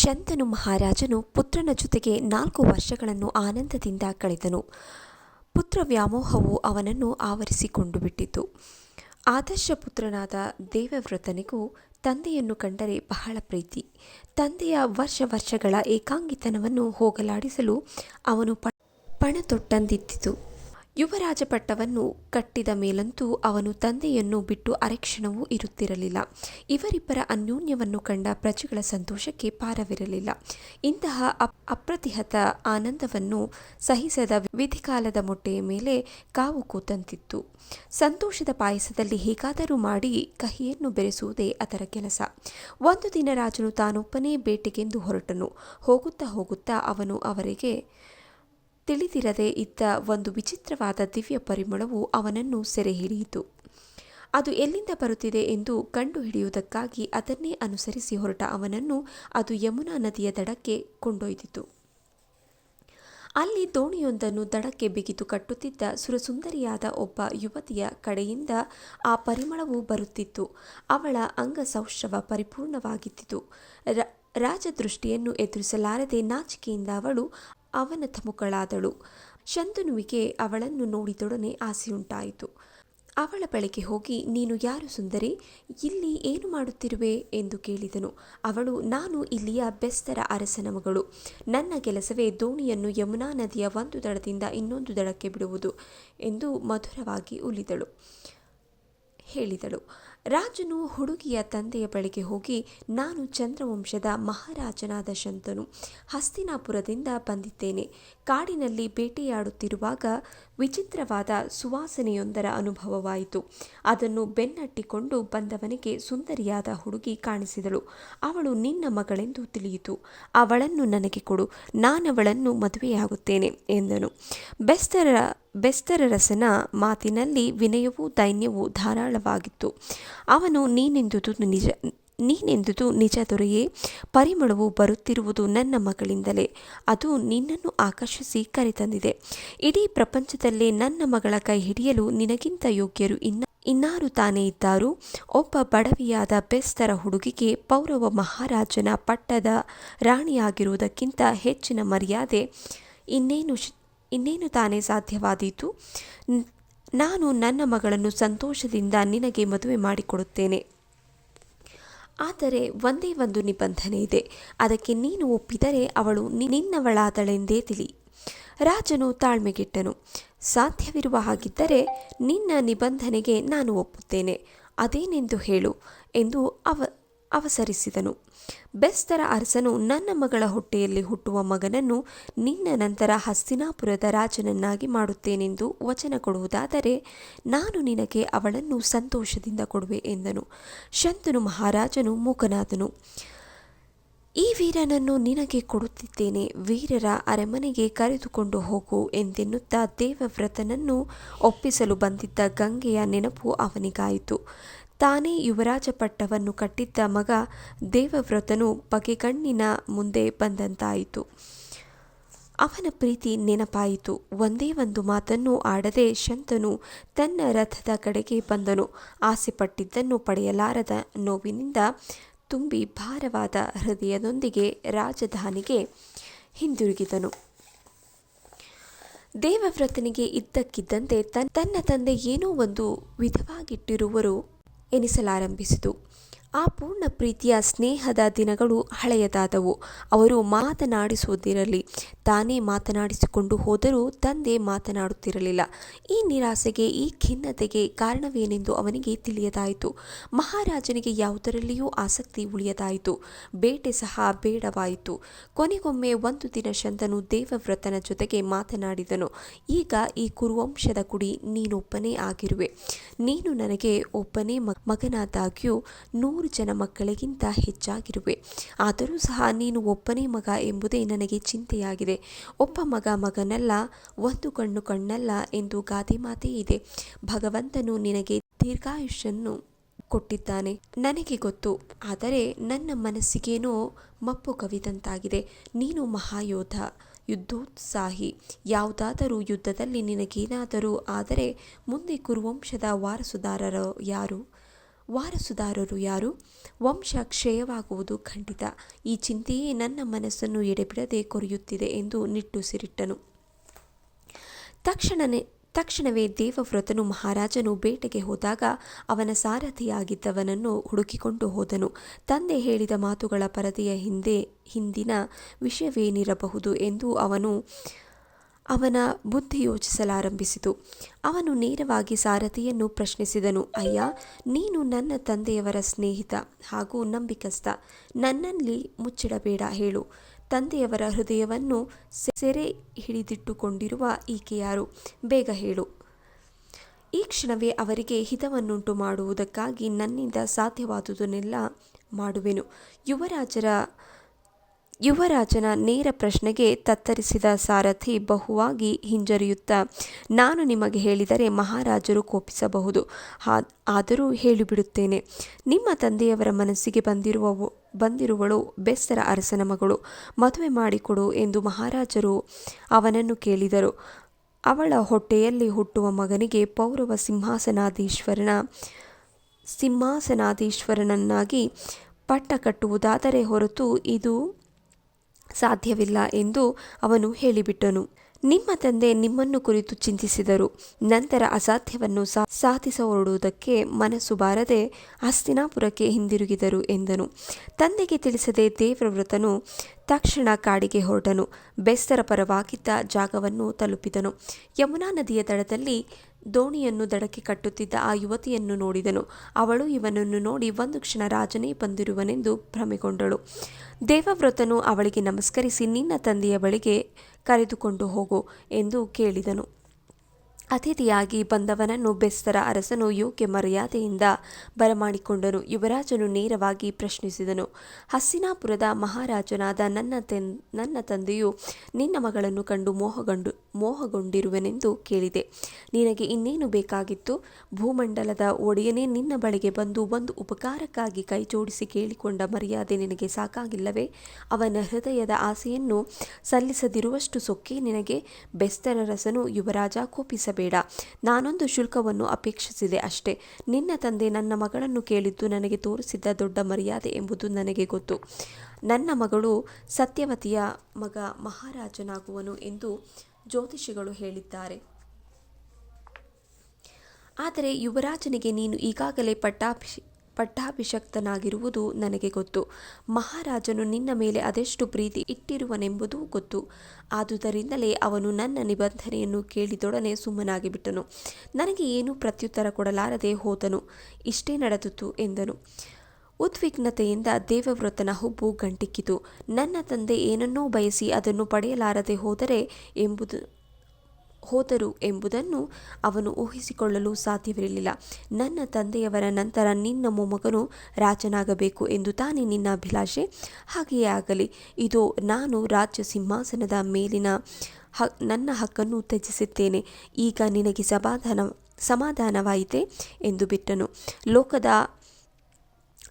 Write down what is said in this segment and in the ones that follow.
ಶಂತನು ಮಹಾರಾಜನು ಪುತ್ರನ ಜೊತೆಗೆ ನಾಲ್ಕು ವರ್ಷಗಳನ್ನು ಆನಂದದಿಂದ ಕಳೆದನು. ಪುತ್ರ ವ್ಯಾಮೋಹವು ಅವನನ್ನು ಆವರಿಸಿಕೊಂಡು ಬಿಟ್ಟಿತು. ಆದರ್ಶ ಪುತ್ರನಾದ ದೇವವ್ರತನಿಗೂ ತಂದೆಯನ್ನು ಕಂಡರೆ ಬಹಳ ಪ್ರೀತಿ. ತಂದೆಯ ವರ್ಷ ವರ್ಷಗಳ ಏಕಾಂಗಿತನವನ್ನು ಹೋಗಲಾಡಿಸಲು ಅವನು ಪಣ ಪಣತೊಟ್ಟಂದಿದ್ದಿತು ಯುವರಾಜ ಪಟ್ಟವನ್ನು ಕಟ್ಟಿದ ಮೇಲಂತೂ ಅವನು ತಂದೆಯನ್ನು ಬಿಟ್ಟು ಅರೆಕ್ಷಣವೂ ಇರುತ್ತಿರಲಿಲ್ಲ. ಇವರಿಬ್ಬರ ಅನ್ಯೋನ್ಯವನ್ನು ಕಂಡ ಪ್ರಜೆಗಳ ಸಂತೋಷಕ್ಕೆ ಪಾರವಿರಲಿಲ್ಲ. ಇಂತಹ ಅಪ್, ಅಪ್ರತಿಹತ ಆನಂದವನ್ನು ಸಹಿಸದ ವಿಧಿಕಾಲದ ಮೊಟ್ಟೆಯ ಮೇಲೆ ಕಾವು ಕೂತಂತಿತ್ತು. ಸಂತೋಷದ ಪಾಯಸದಲ್ಲಿ ಹೇಗಾದರೂ ಮಾಡಿ ಕಹಿಯನ್ನು ಬೆರೆಸುವುದೇ ಅದರ ಕೆಲಸ. ಒಂದು ದಿನ ರಾಜನು ತಾನೊಬ್ಬನೇ ಬೇಟೆಗೆಂದು ಹೊರಟನು. ಹೋಗುತ್ತಾ ಹೋಗುತ್ತಾ ಅವನು ಅವರಿಗೆ ತಿಳಿದಿರದೆ ಇದ್ದ ಒಂದು ವಿಚಿತ್ರವಾದ ದಿವ್ಯ ಪರಿಮಳವು ಅವನನ್ನು ಸೆರೆ ಹಿಡಿಯಿತು ಅದು ಎಲ್ಲಿಂದ ಬರುತ್ತಿದೆ ಎಂದು ಕಂಡುಹಿಡಿಯುವುದಕ್ಕಾಗಿ ಅದನ್ನೇ ಅನುಸರಿಸಿ ಹೊರಟ ಅವನನ್ನು ಅದು ಯಮುನಾ ನದಿಯ ದಡಕ್ಕೆ ಕೊಂಡೊಯ್ದಿತು. ಅಲ್ಲಿ ದೋಣಿಯೊಂದನ್ನು ದಡಕ್ಕೆ ಬಿಗಿದು ಕಟ್ಟುತ್ತಿದ್ದ ಸುರಸುಂದರಿಯಾದ ಒಬ್ಬ ಯುವತಿಯ ಕಡೆಯಿಂದ ಆ ಪರಿಮಳವು ಬರುತ್ತಿತ್ತು. ಅವಳ ಅಂಗಸೌಶ್ರವ ಪರಿಪೂರ್ಣವಾಗಿದ್ದಿತು ರ- ರಾಜದೃಷ್ಟಿಯನ್ನು ಎದುರಿಸಲಾರದೆ ನಾಚಿಕೆಯಿಂದ ಅವಳು ಅವನತಮುಖಳಾದಳು ಶಂತನುವಿಗೆ ಅವಳನ್ನು ನೋಡಿದೊಡನೆ ಆಸೆಯುಂಟಾಯಿತು. ಅವಳ ಬಳಿಗೆ ಹೋಗಿ, ನೀನು ಯಾರು ಸುಂದರಿ? ಇಲ್ಲಿ ಏನು ಮಾಡುತ್ತಿರುವೆ? ಎಂದು ಕೇಳಿದನು. ಅವಳು, ನಾನು ಇಲ್ಲಿಯ ಬೆಸ್ತರ ಅರಸನ ಮಗಳು. ನನ್ನ ಕೆಲಸವೇ ದೋಣಿಯನ್ನು ಯಮುನಾ ನದಿಯ ಒಂದು ದಡದಿಂದ ಇನ್ನೊಂದು ದಡಕ್ಕೆ ಬಿಡುವುದು ಎಂದು ಮಧುರವಾಗಿ ಉಲಿದಳು ಹೇಳಿದಳು. ರಾಜನು ಹುಡುಗಿಯ ತಂದೆಯ ಬಳಿಗೆ ಹೋಗಿ, ನಾನು ಚಂದ್ರವಂಶದ ಮಹಾರಾಜನಾದ ಶಂತನು, ಹಸ್ತಿನಾಪುರದಿಂದ ಬಂದಿದ್ದೇನೆ. ಕಾಡಿನಲ್ಲಿ ಬೇಟೆಯಾಡುತ್ತಿರುವಾಗ ವಿಚಿತ್ರವಾದ ಸುವಾಸನೆಯೊಂದರ ಅನುಭವವಾಯಿತು. ಅದನ್ನು ಬೆನ್ನಟ್ಟಿಕೊಂಡು ಬಂದವನಿಗೆ ಸುಂದರಿಯಾದ ಹುಡುಗಿ ಕಾಣಿಸಿದಳು. ಅವಳು, ನಿನ್ನ ಮಗಳೆಂದು ತಿಳಿಯಿತು. ಅವಳನ್ನು ನನಗೆ ಕೊಡು. ನಾನವಳನ್ನು ಮದುವೆಯಾಗುತ್ತೇನೆ, ಎಂದನು. ಬೆಸ್ತರ ಬೆಸ್ತರರಸನ ಮಾತಿನಲ್ಲಿ ವಿನಯವೂ ದೈನ್ಯವೂ ಧಾರಾಳವಾಗಿತ್ತು. ಅವನು ನೀನೆಂದುದು ನಿಜ ನೀನೆಂದುದು ನಿಜ ದೊರೆಯೇ, ಪರಿಮಳವು ಬರುತ್ತಿರುವುದು ನನ್ನ ಮಗಳಿಂದಲೇ. ಅದು ನಿನ್ನನ್ನು ಆಕರ್ಷಿಸಿ ಕರೆತಂದಿದೆ. ಇಡೀ ಪ್ರಪಂಚದಲ್ಲೇ ನನ್ನ ಮಗಳ ಕೈ ಹಿಡಿಯಲು ನಿನಗಿಂತ ಯೋಗ್ಯರು ಇನ್ನ, ಇನ್ನಾರು ತಾನೇ ಇದ್ದಾರು? ಒಬ್ಬ ಬಡವಿಯಾದ ಬೆಸ್ತರ ಹುಡುಗಿಗೆ ಪೌರವ ಮಹಾರಾಜನ ಪಟ್ಟದ ರಾಣಿಯಾಗಿರುವುದಕ್ಕಿಂತ ಹೆಚ್ಚಿನ ಮರ್ಯಾದೆ ಇನ್ನೇನು ಇನ್ನೇನು ತಾನೇ ಸಾಧ್ಯವಾದೀತು? ನಾನು ನನ್ನ ಮಗಳನ್ನು ಸಂತೋಷದಿಂದ ನಿನಗೆ ಮದುವೆ ಮಾಡಿಕೊಡುತ್ತೇನೆ. ಆದರೆ ಒಂದೇ ಒಂದು ನಿಬಂಧನೆ ಇದೆ. ಅದಕ್ಕೆ ನೀನು ಒಪ್ಪಿದರೆ ಅವಳು ನಿನ್ನವಳಾದಳೆಂದೇ ತಿಳಿ. ರಾಜನು ತಾಳ್ಮೆಗೆಟ್ಟನು. ಸಾಧ್ಯವಿರುವ ಹಾಗಿದ್ದರೆ ನಿನ್ನ ನಿಬಂಧನೆಗೆ ನಾನು ಒಪ್ಪುತ್ತೇನೆ. ಅದೇನೆಂದು ಹೇಳು ಎಂದು ಅವ ಅವಸರಿಸಿದನು. ಬೆಸ್ತರ ಅರಸನು ನನ್ನ ಮಗಳ ಹೊಟ್ಟೆಯಲ್ಲಿ ಹುಟ್ಟುವ ಮಗನನ್ನು ನಿನ್ನ ನಂತರ ಹಸ್ತಿನಾಪುರದ ರಾಜನನ್ನಾಗಿ ಮಾಡುತ್ತೇನೆಂದು ವಚನ ಕೊಡುವುದಾದರೆ ನಾನು ನಿನಗೆ ಅವಳನ್ನು ಸಂತೋಷದಿಂದ ಕೊಡುವೆ ಎಂದನು. ಶಂತನು ಮಹಾರಾಜನು ಮೂಕನಾದನು. ಈ ವೀರನನ್ನು ನಿನಗೆ ಕೊಡುತ್ತಿದ್ದೇನೆ. ವೀರರ ಅರಮನೆಗೆ ಕರೆದುಕೊಂಡು ಹೋಗು ಎಂದೆನ್ನುತ್ತಾ ದೇವವ್ರತನನ್ನು ಒಪ್ಪಿಸಲು ಬಂದಿದ್ದ ಗಂಗೆಯ ನೆನಪು ಅವನಿಗಾಯಿತು. ತಾನೇ ಯುವರಾಜ ಪಟ್ಟವನ್ನು ಕಟ್ಟಿದ್ದ ಮಗ ದೇವವ್ರತನು ಬಗೆಗಣ್ಣಿನ ಮುಂದೆ ಬಂದಂತಾಯಿತು. ಅವನ ಪ್ರೀತಿ ನೆನಪಾಯಿತು. ಒಂದೇ ಒಂದು ಮಾತನ್ನು ಆಡದೆ ಶಂತನು ತನ್ನ ರಥದ ಕಡೆಗೆ ಬಂದನು. ಆಸೆಪಟ್ಟಿದ್ದನ್ನು ಪಡೆಯಲಾರದ ನೋವಿನಿಂದ ತುಂಬಿ ಭಾರವಾದ ಹೃದಯದೊಂದಿಗೆ ರಾಜಧಾನಿಗೆ ಹಿಂದಿರುಗಿದನು. ದೇವವ್ರತನಿಗೆ ಇದ್ದಕ್ಕಿದ್ದಂತೆ ತನ್- ತನ್ನ ತಂದೆ ಏನೋ ಒಂದು ವಿಧವಾಗಿಟ್ಟಿರುವರು ಎನಿಸಲಾರಂಭಿಸಿತು. ಆ ಪೂರ್ಣ ಪ್ರೀತಿಯ ಸ್ನೇಹದ ದಿನಗಳು ಹಳೆಯದಾದವು. ಅವರು ಮಾತನಾಡಿಸುವುದಿರಲಿ. ತಾನೇ ಮಾತನಾಡಿಸಿಕೊಂಡು ಹೋದರೂ ತಂದೆ ಮಾತನಾಡುತ್ತಿರಲಿಲ್ಲ. ಈ ನಿರಾಸೆಗೆ, ಈ ಖಿನ್ನತೆಗೆ ಕಾರಣವೇನೆಂದು ಅವನಿಗೆ ತಿಳಿಯದಾಯಿತು. ಮಹಾರಾಜನಿಗೆ ಯಾವುದರಲ್ಲಿಯೂ ಆಸಕ್ತಿ ಉಳಿಯದಾಯಿತು. ಬೇಟೆ ಸಹ ಬೇಡವಾಯಿತು. ಕೊನೆಗೊಮ್ಮೆ ಒಂದು ದಿನ ಶಂದನು ದೇವವ್ರತನ ಜೊತೆಗೆ ಮಾತನಾಡಿದನು. ಈಗ ಈ ಕುರುವಂಶದ ಕುಡಿ ನೀನೊಬ್ಬನೇ ಆಗಿರುವೆ. ನೀನು ನನಗೆ ಒಬ್ಬನೇ ಮಗ ಮಗನಾದಾಗ್ಯೂ ನೂರು ಜನ ಮಕ್ಕಳಿಗಿಂತ ಹೆಚ್ಚಾಗಿರುವೆ. ಆದರೂ ಸಹ ನೀನು ಒಬ್ಬನೇ ಮಗ ಎಂಬುದೇ ನನಗೆ ಚಿಂತೆಯಾಗಿದೆ. ಒಬ್ಬ ಮಗ ಮಗನಲ್ಲ, ಒಂದು ಕಣ್ಣು ಕಣ್ಣಲ್ಲ ಎಂದು ಗಾದೆ ಮಾತೇ ಇದೆ. ಭಗವಂತನು ನಿನಗೆ ದೀರ್ಘಾಯುಷ್ಯನ್ನು ಕೊಟ್ಟಿದ್ದಾನೆ. ನನಗೆ ಗೊತ್ತು. ಆದರೆ ನನ್ನ ಮನಸ್ಸಿಗೇನೋ ಮಪ್ಪು ಕವಿದಂತಾಗಿದೆ. ನೀನು ಮಹಾಯೋಧ, ಯುದ್ಧೋತ್ಸಾಹಿ. ಯಾವುದಾದರೂ ಯುದ್ಧದಲ್ಲಿ ನಿನಗೇನಾದರೂ ಆದರೆ ಮುಂದೆ ಕುರುವಂಶದ ವಾರಸುದಾರರು ಯಾರು? ವಾರಸುದಾರರು ಯಾರು? ವಂಶ ಕ್ಷಯವಾಗುವುದು ಖಂಡಿತ. ಈ ಚಿಂತೆಯೇ ನನ್ನ ಮನಸ್ಸನ್ನು ಎಡೆಬಿಡದೆ ಕೊರೆಯುತ್ತಿದೆ ಎಂದು ನಿಟ್ಟುಸಿರಿಟ್ಟನು ತಕ್ಷಣನೇ, ತಕ್ಷಣವೇ ದೇವವ್ರತನು ಮಹಾರಾಜನು ಬೇಟೆಗೆ ಹೋದಾಗ ಅವನ ಸಾರಥಿಯಾಗಿದ್ದವನನ್ನು ಹುಡುಕಿಕೊಂಡು ಹೋದನು. ತಂದೆ ಹೇಳಿದ ಮಾತುಗಳ ಪರದೆಯ ಹಿಂದೆ, ಹಿಂದಿನ ವಿಷಯವೇನಿರಬಹುದು ಎಂದು ಅವನು ಅವನ ಬುದ್ಧಿ ಯೋಚಿಸಲಾರಂಭಿಸಿತು. ಅವನು ನೇರವಾಗಿ ಸಾರಥಿಯನ್ನು ಪ್ರಶ್ನಿಸಿದನು, ಅಯ್ಯ, ನೀನು ನನ್ನ ತಂದೆಯವರ ಸ್ನೇಹಿತ ಹಾಗೂ ನಂಬಿಕಸ್ಥ. ನನ್ನಲ್ಲಿ ಮುಚ್ಚಿಡಬೇಡ, ಹೇಳು. ತಂದೆಯವರ ಹೃದಯವನ್ನು ಸೆರೆ ಹಿಡಿದಿಟ್ಟುಕೊಂಡಿರುವ ಈಕೆ ಯಾರು? ಬೇಗ ಹೇಳು. ಈ ಕ್ಷಣವೇ ಅವರಿಗೆ ಹಿತವನ್ನುಂಟು ಮಾಡುವುದಕ್ಕಾಗಿ ನನ್ನಿಂದ ಸಾಧ್ಯವಾದುದನ್ನೆಲ್ಲ ಮಾಡುವೆನು. ಯುವರಾಜರ ಯುವರಾಜನ ನೇರ ಪ್ರಶ್ನೆಗೆ ತತ್ತರಿಸಿದ ಸಾರಥಿ ಬಹುವಾಗಿ ಹಿಂಜರಿಯುತ್ತಾ, ನಾನು ನಿಮಗೆ ಹೇಳಿದರೆ ಮಹಾರಾಜರು ಕೋಪಿಸಬಹುದು ಆದರೂ ಹೇಳಿಬಿಡುತ್ತೇನೆ. ನಿಮ್ಮ ತಂದೆಯವರ ಮನಸ್ಸಿಗೆ ಬಂದಿರುವ ಬಂದಿರುವಳು ಬೆಸ್ತರ ಅರಸನ ಮಗಳು, ಮದುವೆ ಮಾಡಿಕೊಡು ಎಂದು ಮಹಾರಾಜರು ಅವನನ್ನು ಕೇಳಿದರು. ಅವಳ ಹೊಟ್ಟೆಯಲ್ಲಿ ಹುಟ್ಟುವ ಮಗನಿಗೆ ಪೌರವ ಸಿಂಹಾಸನಾಧೀಶ್ವರನ, ಸಿಂಹಾಸನಾಧೀಶ್ವರನನ್ನಾಗಿ ಪಟ್ಟ ಕಟ್ಟುವುದಾದರೆ ಹೊರತು ಇದು ಸಾಧ್ಯವಿಲ್ಲ ಎಂದು ಅವನು ಹೇಳಿಬಿಟ್ಟನು. ನಿಮ್ಮ ತಂದೆ ನಿಮ್ಮನ್ನು ಕುರಿತು ಚಿಂತಿಸಿದರು. ನಂತರ ಅಸಾಧ್ಯವನ್ನು ಸಾಧಿಸ ಹೊರಡುವುದಕ್ಕೆ ಮನಸ್ಸು ಬಾರದೆ ಹಸ್ತಿನಾಪುರಕ್ಕೆ ಹಿಂದಿರುಗಿದರು ಎಂದನು. ತಂದೆಗೆ ತಿಳಿಸದೆ ದೇವವ್ರತನು ತಕ್ಷಣ ಕಾಡಿಗೆ ಹೊರಟನು. ಬೆಸ್ತರ ಪರವಾಗಿದ್ದ ಜಾಗವನ್ನು ತಲುಪಿದನು. ಯಮುನಾ ನದಿಯ ದಡದಲ್ಲಿ ದೋಣಿಯನ್ನು ದಡಕ್ಕೆ ಕಟ್ಟುತ್ತಿದ್ದ ಆ ಯುವತಿಯನ್ನು ನೋಡಿದನು. ಅವಳು ಇವನನ್ನು ನೋಡಿ ಒಂದು ಕ್ಷಣ ರಾಜನೇ ಬಂದಿರುವನೆಂದು ಭ್ರಮೆಗೊಂಡಳು. ದೇವವ್ರತನು ಅವಳಿಗೆ ನಮಸ್ಕರಿಸಿ, ನಿನ್ನ ತಂದೆಯ ಬಳಿಗೆ ಕರೆದುಕೊಂಡು ಹೋಗು ಎಂದು ಕೇಳಿದನು. ಅತಿಥಿಯಾಗಿ ಬಂದವನನ್ನು ಬೆಸ್ತರ ಅರಸನು ಯೋಗ್ಯ ಮರ್ಯಾದೆಯಿಂದ ಬರಮಾಡಿಕೊಂಡನು. ಯುವರಾಜನು ನೇರವಾಗಿ ಪ್ರಶ್ನಿಸಿದನು ಹಸ್ಸಿನಾಪುರದ ಮಹಾರಾಜನಾದ ನನ್ನ ತೆನ್, ನನ್ನ ತಂದೆಯು ನಿನ್ನ ಮಗಳನ್ನು ಕಂಡು ಮೋಹಗೊಂಡು ಮೋಹಗೊಂಡಿರುವೆನೆಂದು ಕೇಳಿದೆ. ನಿನಗೆ ಇನ್ನೇನು ಬೇಕಾಗಿತ್ತು? ಭೂಮಂಡಲದ ಒಡೆಯನೇ ನಿನ್ನ ಬಳಿಗೆ ಬಂದು ಒಂದು ಉಪಕಾರಕ್ಕಾಗಿ ಕೈಜೋಡಿಸಿ ಕೇಳಿಕೊಂಡ ಮರ್ಯಾದೆ ನಿನಗೆ ಸಾಕಾಗಿಲ್ಲವೇ? ಅವನ ಹೃದಯದ ಆಸೆಯನ್ನು ಸಲ್ಲಿಸದಿರುವಷ್ಟು ಸೊಕ್ಕೆ ನಿನಗೆ? ಬೆಸ್ತರರಸನು ಯುವರಾಜ ಕೋಪಿಸಬೇಡ. ನಾನೊಂದು ಶುಲ್ಕವನ್ನು ಅಪೇಕ್ಷಿಸಿದೆ ಅಷ್ಟೇ. ನಿನ್ನ ತಂದೆ ನನ್ನ ಮಗಳನ್ನು ಕೇಳಿದ್ದು ನನಗೆ ತೋರಿಸಿದ್ದ ದೊಡ್ಡ ಮರ್ಯಾದೆ ಎಂಬುದು ನನಗೆ ಗೊತ್ತು. ನನ್ನ ಮಗಳು ಸತ್ಯವತಿಯ ಮಗ ಮಹಾರಾಜನಾಗುವನು ಎಂದು ಜ್ಯೋತಿಷಿಗಳು ಹೇಳಿದ್ದಾರೆ. ಆದರೆ ಯುವರಾಜನಿಗೆ ನೀನು ಈಗಾಗಲೇ ಪಟ್ಟಾಭಿ ಪಟ್ಟಾಭಿಷಕ್ತನಾಗಿರುವುದು ನನಗೆ ಗೊತ್ತು. ಮಹಾರಾಜನು ನಿನ್ನ ಮೇಲೆ ಅದೆಷ್ಟು ಪ್ರೀತಿ ಇಟ್ಟಿರುವನೆಂಬುದೂ ಗೊತ್ತು. ಆದುದರಿಂದಲೇ ಅವನು ನನ್ನ ನಿಬಂಧನೆಯನ್ನು ಕೇಳಿದೊಡನೆ ಸುಮ್ಮನಾಗಿ ಬಿಟ್ಟನು. ನನಗೆ ಏನೂ ಪ್ರತ್ಯುತ್ತರ ಕೊಡಲಾರದೆ ಹೋದನು. ಇಷ್ಟೇ ನಡೆದಿತು ಎಂದನು. ಉದ್ವಿಗ್ನತೆಯಿಂದ ದೇವವ್ರತನ ಹುಬ್ಬು ಗಂಟಿಕ್ಕಿತು. ನನ್ನ ತಂದೆ ಏನನ್ನೋ ಬಯಸಿ ಅದನ್ನು ಪಡೆಯಲಾರದೆ ಹೋದರೆ ಎಂಬುದು, ಹೋದರು ಎಂಬುದನ್ನು ಅವನು ಊಹಿಸಿಕೊಳ್ಳಲು ಸಾಧ್ಯವಿರಲಿಲ್ಲ. ನನ್ನ ತಂದೆಯವರ ನಂತರ ನಿನ್ನ ಮೊಮ್ಮಗನು ರಾಜನಾಗಬೇಕು ಎಂದು ತಾನೇ ನಿನ್ನ ಅಭಿಲಾಷೆ? ಹಾಗೆಯೇ ಆಗಲಿ. ಇದು, ನಾನು ರಾಜ್ಯ ಸಿಂಹಾಸನದ ಮೇಲಿನ ಹ, ನನ್ನ ಹಕ್ಕನ್ನು ತ್ಯಜಿಸುತ್ತೇನೆ ಈಗ ನಿನಗೆ ಸಮಾಧಾನ, ಸಮಾಧಾನವಾಯಿತೆ? ಎಂದು ಬಿಟ್ಟನು. ಲೋಕದ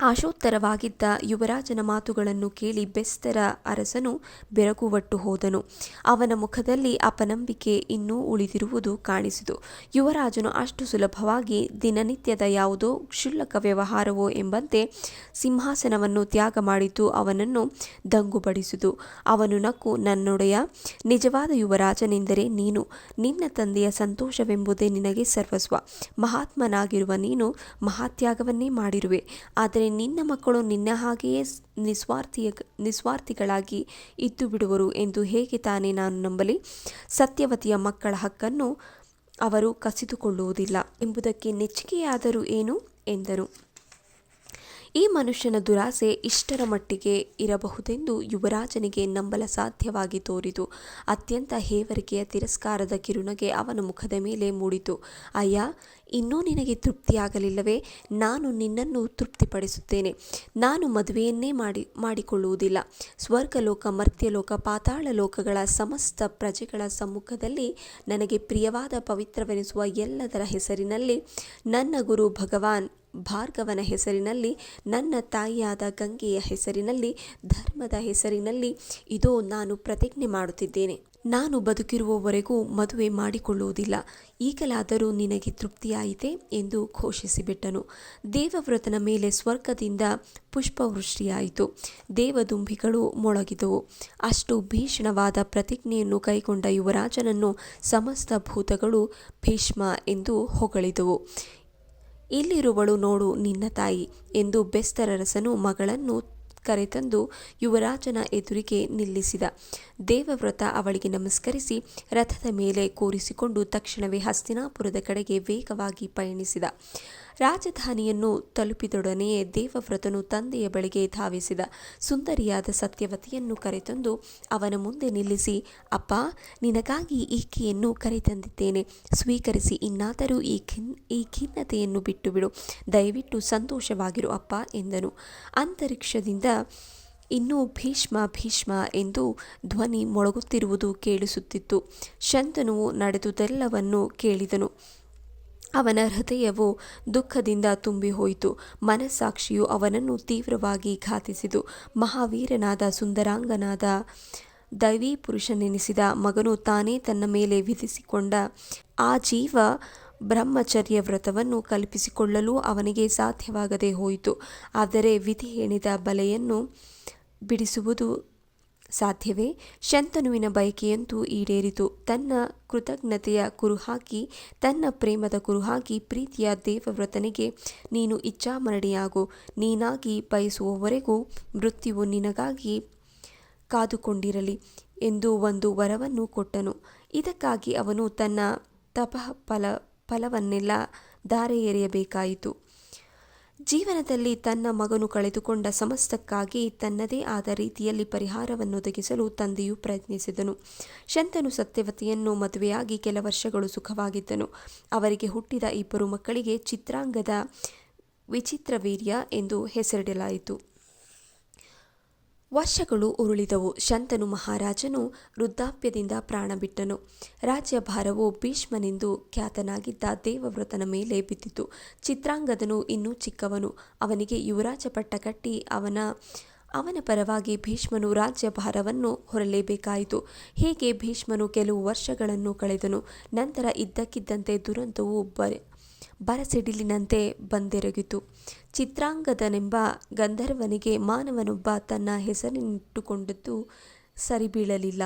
ಆಶೋತ್ತರವಾಗಿದ್ದ ಯುವರಾಜನ ಮಾತುಗಳನ್ನು ಕೇಳಿ ಬೆಸ್ತರ ಅರಸನು ಬೆರಗುವಟ್ಟು ಹೋದನು. ಅವನ ಮುಖದಲ್ಲಿ ಅಪನಂಬಿಕೆ ಇನ್ನೂ ಉಳಿದಿರುವುದು ಕಾಣಿಸಿತು. ಯುವರಾಜನು ಅಷ್ಟು ಸುಲಭವಾಗಿ ದಿನನಿತ್ಯದ ಯಾವುದೋ ಕ್ಷುಲ್ಲಕ ವ್ಯವಹಾರವೋ ಎಂಬಂತೆ ಸಿಂಹಾಸನವನ್ನು ತ್ಯಾಗ ಮಾಡಿದ್ದು ಅವನನ್ನು ದಂಗುಬಡಿಸಿತು. ಅವನು ನಕ್ಕು, ನನ್ನೊಡೆಯ, ನಿಜವಾದ ಯುವರಾಜನೆಂದರೆ ನೀನು. ನಿನ್ನ ತಂದೆಯ ಸಂತೋಷವೆಂಬುದೇ ನಿನಗೆ ಸರ್ವಸ್ವ. ಮಹಾತ್ಮನಾಗಿರುವ ನೀನು ಮಹಾತ್ಯಾಗವನ್ನೇ ಮಾಡಿರುವೆ. ಆದರೆ ನಿನ್ನ ಮಕ್ಕಳು ನಿನ್ನ ಹಾಗೆಯೇ ನಿಸ್ವಾರ್ಥಿಯ ನಿಸ್ವಾರ್ಥಿಗಳಾಗಿ ಇದ್ದು ಬಿಡುವರು ಎಂದು ಹೇಗೆ ತಾನೇ ನಾನು ನಂಬಲಿ? ಸತ್ಯವತಿಯ ಮಕ್ಕಳ ಹಕ್ಕನ್ನು ಅವರು ಕಸಿದುಕೊಳ್ಳುವುದಿಲ್ಲ ಎಂಬುದಕ್ಕೆ ನೆಚ್ಚಿಗೆಯಾದರೂ ಏನು? ಎಂದನು ಈ ಮನುಷ್ಯನ ದುರಾಸೆ ಇಷ್ಟರ ಮಟ್ಟಿಗೆ ಇರಬಹುದೆಂದು ಯುವರಾಜನಿಗೆ ನಂಬಲ ಸಾಧ್ಯವಾಗಿ ತೋರಿತು. ಅತ್ಯಂತ ಹೇವರಿಕೆಯ ತಿರಸ್ಕಾರದ ಕಿರುಣಗೆ ಅವನ ಮುಖದ ಮೇಲೆ ಮೂಡಿತು. ಅಯ್ಯ, ಇನ್ನೂ ನಿನಗೆ ತೃಪ್ತಿಯಾಗಲಿಲ್ಲವೇ? ನಾನು ನಿನ್ನನ್ನು ತೃಪ್ತಿಪಡಿಸುತ್ತೇನೆ. ನಾನು ಮದುವೆಯನ್ನೇ ಮಾಡಿ, ಮಾಡಿಕೊಳ್ಳುವುದಿಲ್ಲ. ಸ್ವರ್ಗಲೋಕ, ಮರ್ತ್ಯಲೋಕ ಪಾತಾಳ ಲೋಕಗಳ ಸಮಸ್ತ ಪ್ರಜೆಗಳ ಸಮ್ಮುಖದಲ್ಲಿ ನನಗೆ ಪ್ರಿಯವಾದ ಪವಿತ್ರವೆನಿಸುವ ಎಲ್ಲದರ ಹೆಸರಿನಲ್ಲಿ ನನ್ನ ಗುರು ಭಗವಾನ್ ಭಾರ್ಗವನ ಹೆಸರಿನಲ್ಲಿ, ನನ್ನ ತಾಯಿಯಾದ ಗಂಗೆಯ ಹೆಸರಿನಲ್ಲಿ, ಧರ್ಮದ ಹೆಸರಿನಲ್ಲಿ ಇದೋ ನಾನು ಪ್ರತಿಜ್ಞೆ ಮಾಡುತ್ತಿದ್ದೇನೆ. ನಾನು ಬದುಕಿರುವವರೆಗೂ ಮದುವೆ ಮಾಡಿಕೊಳ್ಳುವುದಿಲ್ಲ. ಈಗಲಾದರೂ ನಿನಗೆ ತೃಪ್ತಿಯಾಯಿತೆ ಎಂದು ಘೋಷಿಸಿಬಿಟ್ಟನು. ದೇವವ್ರತನ ಮೇಲೆ ಸ್ವರ್ಗದಿಂದ ಪುಷ್ಪವೃಷ್ಟಿಯಾಯಿತು. ದೇವದುಂಬಿಗಳು ಮೊಳಗಿದವು. ಅಷ್ಟು ಭೀಷಣವಾದ ಪ್ರತಿಜ್ಞೆಯನ್ನು ಕೈಗೊಂಡ ಯುವರಾಜನನ್ನು ಸಮಸ್ತ ಭೂತಗಳು ಭೀಷ್ಮ ಎಂದು ಹೊಗಳಿದವು. ಇಲ್ಲಿರುವಳು ನೋಡು ನಿನ್ನ ತಾಯಿ ಎಂದು ಬೆಸ್ತರರಸನು ಮಗಳನ್ನು ಕರೆತಂದು ಯುವರಾಜನ ಎದುರಿಗೆ ನಿಲ್ಲಿಸಿದ. ದೇವವ್ರತ ಅವಳಿಗೆ ನಮಸ್ಕರಿಸಿ ರಥದ ಮೇಲೆ ಕೂರಿಸಿಕೊಂಡು ತಕ್ಷಣವೇ ಹಸ್ತಿನಾಪುರದ ಕಡೆಗೆ ವೇಗವಾಗಿ ಪಯಣಿಸಿದ. ರಾಜಧಾನಿಯನ್ನು ತಲುಪಿದೊಡನೆಯೇ ದೇವವ್ರತನು ತಂದೆಯ ಬಳಿಗೆ ಧಾವಿಸಿದ ಸುಂದರಿಯಾದ ಸತ್ಯವತಿಯನ್ನು ಕರೆತಂದು ಅವನ ಮುಂದೆ ನಿಲ್ಲಿಸಿ, ಅಪ್ಪ, ನಿನಗಾಗಿ ಈಕೆಯನ್ನು ಕರೆತಂದಿದ್ದೇನೆ. ಸ್ವೀಕರಿಸಿ, ಇನ್ನಾದರೂ ಈ ಖಿನ್, ಈ ಖಿನ್ನತೆಯನ್ನು ಬಿಟ್ಟು ಬಿಡು ದಯವಿಟ್ಟು ಸಂತೋಷವಾಗಿರು, ಅಪ್ಪ, ಎಂದನು. ಅಂತರಿಕ್ಷದಿಂದ ಇನ್ನೂ ಭೀಷ್ಮ ಭೀಷ್ಮ ಎಂದು ಧ್ವನಿ ಮೊಳಗುತ್ತಿರುವುದು ಕೇಳಿಸುತ್ತಿತ್ತು. ಶಂತನುವು ನಡೆದುದೆಲ್ಲವನ್ನು ಕೇಳಿದನು. ಅವನ ಹೃದಯವು ದುಃಖದಿಂದ ತುಂಬಿ ಹೋಯಿತು. ಮನಸ್ಸಾಕ್ಷಿಯು ಅವನನ್ನು ತೀವ್ರವಾಗಿ ಘಾತಿಸಿತು. ಮಹಾವೀರನಾದ ಸುಂದರಾಂಗನಾದ ದೈವೀ ಪುರುಷನೆನಿಸಿದ ಮಗನು ತಾನೇ ತನ್ನ ಮೇಲೆ ವಿಧಿಸಿಕೊಂಡ ಆ ಜೀವ ಬ್ರಹ್ಮಚರ್ಯ ವ್ರತವನ್ನು ಕಲ್ಪಿಸಿಕೊಳ್ಳಲು ಅವನಿಗೆ ಸಾಧ್ಯವಾಗದೆ ಹೋಯಿತು. ಆದರೆ ವಿಧಿ ಹೇಳಿದ ಬಲೆಯನ್ನು ಬಿಡಿಸುವುದು ಸಾಧ್ಯವೇ? ಶಂತನುವಿನ ಬಯಕೆಯಂತೂ ಈಡೇರಿತು. ತನ್ನ ಕೃತಜ್ಞತೆಯ ಕುರುಹಾಕಿ, ತನ್ನ ಪ್ರೇಮದ ಕುರುಹಾಕಿ ಪ್ರೀತಿಯ ದೇವವ್ರತನಿಗೆ, ನೀನು ಇಚ್ಛಾಮರಣಿಯಾಗು. ನೀನಾಗಿ ಬಯಸುವವರೆಗೂ ಮೃತ್ಯುವು ನಿನಗಾಗಿ ಕಾದುಕೊಂಡಿರಲಿ ಎಂದು ಒಂದು ವರವನ್ನು ಕೊಟ್ಟನು. ಇದಕ್ಕಾಗಿ ಅವನು ತನ್ನ ತಪಃ ಫಲ, ಫಲವನ್ನೆಲ್ಲ ಧಾರೆ ಎರೆಯಬೇಕಾಯಿತು ಜೀವನದಲ್ಲಿ ತನ್ನ ಮಗನು ಕಳೆದುಕೊಂಡ ಸಮಸ್ತಕ್ಕಾಗಿ ತನ್ನದೇ ಆದ ರೀತಿಯಲ್ಲಿ ಪರಿಹಾರವನ್ನು ಒದಗಿಸಲು ತಂದೆಯು ಪ್ರಯತ್ನಿಸಿದನು. ಶಂತನು ಸತ್ಯವತಿಯನ್ನು ಮದುವೆಯಾಗಿ ಕೆಲ ವರ್ಷಗಳು ಸುಖವಾಗಿದ್ದನು. ಅವರಿಗೆ ಹುಟ್ಟಿದ ಇಬ್ಬರು ಮಕ್ಕಳಿಗೆ ಚಿತ್ರಾಂಗದ ವಿಚಿತ್ರ ವೀರ್ಯ ಎಂದು ಹೆಸರಿಡಲಾಯಿತು. ವರ್ಷಗಳು ಉರುಳಿದವು. ಶಂತನು ಮಹಾರಾಜನು ವೃದ್ಧಾಪ್ಯದಿಂದ ಪ್ರಾಣ ಬಿಟ್ಟನು. ರಾಜ್ಯಭಾರವು ಭೀಷ್ಮನೆಂದು ಖ್ಯಾತನಾಗಿದ್ದ ದೇವವ್ರತನ ಮೇಲೆ ಬಿದ್ದಿತು. ಚಿತ್ರಾಂಗದನು ಇನ್ನೂ ಚಿಕ್ಕವನು. ಅವನಿಗೆ ಯುವರಾಜ ಪಟ್ಟ ಕಟ್ಟಿ ಅವನ ಅವನ ಪರವಾಗಿ ಭೀಷ್ಮನು ರಾಜ್ಯಭಾರವನ್ನು ಹೊರಲೇಬೇಕಾಯಿತು. ಹೀಗೆ ಭೀಷ್ಮನು ಕೆಲವು ವರ್ಷಗಳನ್ನು ಕಳೆದನು. ನಂತರ ಇದ್ದಕ್ಕಿದ್ದಂತೆ ದುರಂತವು ಬರೆ ಬರಸಿಡಿಲಿನಂತೆ ಬಂದೆರಗಿತು. ಚಿತ್ರಾಂಗದನೆಂಬ ಗಂಧರ್ವನಿಗೆ ಮಾನವನೊಬ್ಬ ತನ್ನ ಹೆಸರಿನಿಟ್ಟುಕೊಂಡದ್ದು ಸರಿಬೀಳಲಿಲ್ಲ.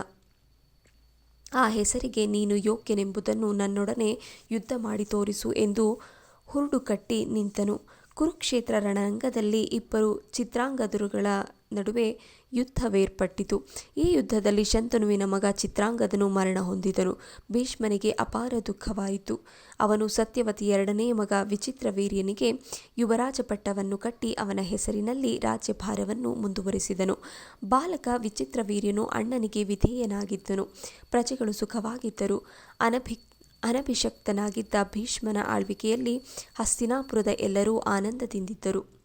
ಆ ಹೆಸರಿಗೆ ನೀನು ಯೋಗ್ಯನೆಂಬುದನ್ನು ನನ್ನೊಡನೆ ಯುದ್ಧ ಮಾಡಿ ತೋರಿಸು ಎಂದು ಹುರುಡು ಕಟ್ಟಿ ನಿಂತನು. ಕುರುಕ್ಷೇತ್ರ ರಣರಂಗದಲ್ಲಿ ಇಬ್ಬರು ಚಿತ್ರಾಂಗದರುಗಳ ನಡುವೆ ಯುದ್ಧವೇರ್ಪಟ್ಟಿತು. ಈ ಯುದ್ಧದಲ್ಲಿ ಶಂತನುವಿನ ಮಗ ಚಿತ್ರಾಂಗದನು ಮರಣ ಹೊಂದಿದನು ಭೀಷ್ಮನಿಗೆ ಅಪಾರ ದುಃಖವಾಯಿತು. ಅವನು ಸತ್ಯವತಿ ಎರಡನೇ ಮಗ ವಿಚಿತ್ರ ವೀರ್ಯನಿಗೆ ಯುವರಾಜ ಪಟ್ಟವನ್ನು ಕಟ್ಟಿ ಅವನ ಹೆಸರಿನಲ್ಲಿ ರಾಜ್ಯಭಾರವನ್ನು ಮುಂದುವರಿಸಿದನು. ಬಾಲಕ ವಿಚಿತ್ರ ವೀರ್ಯನು ಅಣ್ಣನಿಗೆ ವಿಧೇಯನಾಗಿದ್ದನು. ಪ್ರಜೆಗಳು ಸುಖವಾಗಿದ್ದರು. ಅನಭಿ ಅನಭಿಷಕ್ತನಾಗಿದ್ದ ಭೀಷ್ಮನ ಆಳ್ವಿಕೆಯಲ್ಲಿ ಹಸ್ತಿನಾಪುರದ ಎಲ್ಲರೂ ಆನಂದದಿಂದಿದ್ದರು.